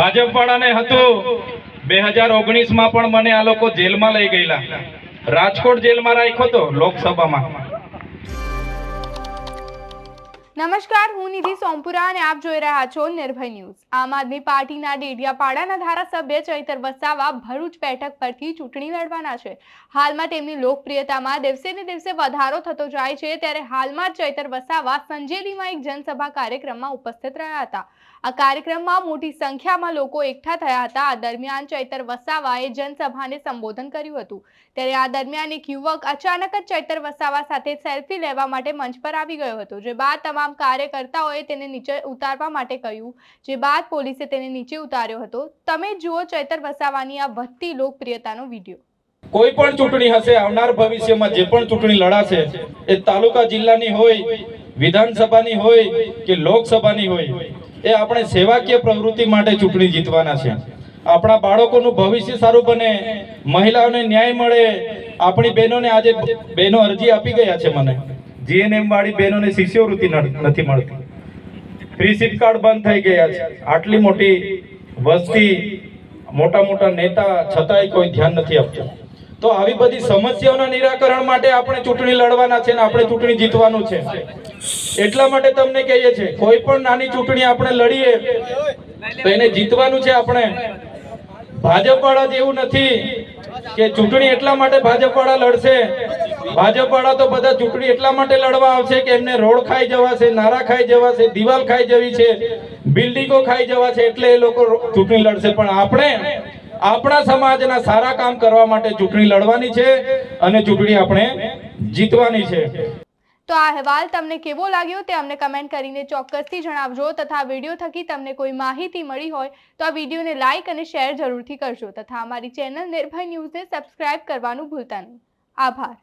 ભાજપ વાળાને હતું. બે હજાર ઓગણીસમાં પણ મને આ લોકો જેલમાં લઈ ગયેલા. રાજકોટ જેલમાં રાખ્યો હતો લોકસભામાં. નમસ્કાર, હું નિધિ સોમપુરા અને આપ જોઈ રહ્યા છો નિર્ભય ન્યૂઝ. આમ આદમી પાર્ટીના ડેડિયાપાડાના ધારાસભ્ય ચૈતર વસાવા ભરૂચ બેઠક પરથી ચૂંટણી લડવાના છે. હાલમાં તેમની લોકપ્રિયતામાં દિવસે ને દિવસે વધારો થતો જાય છે, ત્યારે હાલમાં ચૈતર વસાવા સંજેલીમાં એક જનસભા કાર્યક્રમમાં ઉપસ્થિત રહ્યા હતા. આ કાર્યક્રમમાં મોટી સંખ્યામાં લોકો એકઠા થયા હતા. આ દરમિયાન ચૈતર વસાવાએ જનસભાને સંબોધન કર્યું હતું. ત્યારે આ દરમિયાન એક યુવક અચાનક જ ચૈતર વસાવા સાથે સેલ્ફી લેવા માટે મંચ પર આવી ગયો હતો, જે બાદ તમામ કાર્યકર્તાઓએ તેને નીચે ઉતારવા માટે કહ્યું. જે બાદ પોલીસે તેને નીચે ઉતાર્યો હતો. તમે જુઓ ચૈતર વસાવાની આ વધતી લોકપ્રિયતાનો વીડિયો. કોઈ પણ ચૂંટણી હશે, આવનાર ભવિષ્યમાં જે પણ ચૂંટણી લડાશે, એ તાલુકા જિલ્લાની હોય, વિધાનસભાની હોય કે લોકસભાની હોય, એ આપણે સેવાકીય પ્રવૃત્તિ માટે ચૂંટણી જીતવાના છે. આપણા બાળકોનું ભવિષ્ય સારું બને, મહિલાઓને ન્યાય મળે. આપણી બહેનોને આજે બહેનો અરજી આપી ગયા છે મને. જીએનએમ વાળી બહેનોને શિષ્યવૃત્તિ નથી મળતી. ફ્રી સિપ કાર્ડ બંધ થઈ ગયા છે. આટલી મોટી વસ્તી મોટા મોટા નેતા છતાંય કોઈ ધ્યાન નથી આપતું. તો આવી બધી સમસ્યાઓના નિરાકરણ માટે આપણે ચૂંટણી લડવાના છે ને આપણે ચૂંટણી જીતવાનું છે. એટલા માટે તમને કહીએ છીએ, કોઈ પણ નાની ચૂંટણી આપણે લડીએ, તો એને જીતવાનું છે આપણે. ભાજપ વાળા જેવું નથી કે ચૂંટણી એટલા માટે ભાજપ વાળા લડશે ભાજપ વાળા તો બધા ચૂંટણી એટલા માટે લડવા આવશે કે એમને રોડ ખાઈ જવાશે, નારા ખાઈ જવાશે, દિવાલ ખાઈ જવી છે, બિલ્ડિંગો ખાઈ જવા છે એટલે એ લોકો ચૂંટણી લડશે. પણ આપણે, આપણા સમાજના સારા કામ કરવા માટે ચૂંટણી લડવાની છે અને ચૂંટણી આપણે જીતવાની છે. તો આ અહેવાલ તમને કેવો લાગ્યો તે અમને કમેન્ટ કરીને ચોક્કસથી જણાવજો તથા વીડિયો થકી તમને કોઈ માહિતી મળી હોય તો આ વિડીયોને લાઇક અને શેર જરૂરથી કરજો તથા અમારી ચેનલ નિર્ભય ન્યૂઝને સબસ્ક્રાઇબ કરવાનું ભૂલતા નહીં. આભાર.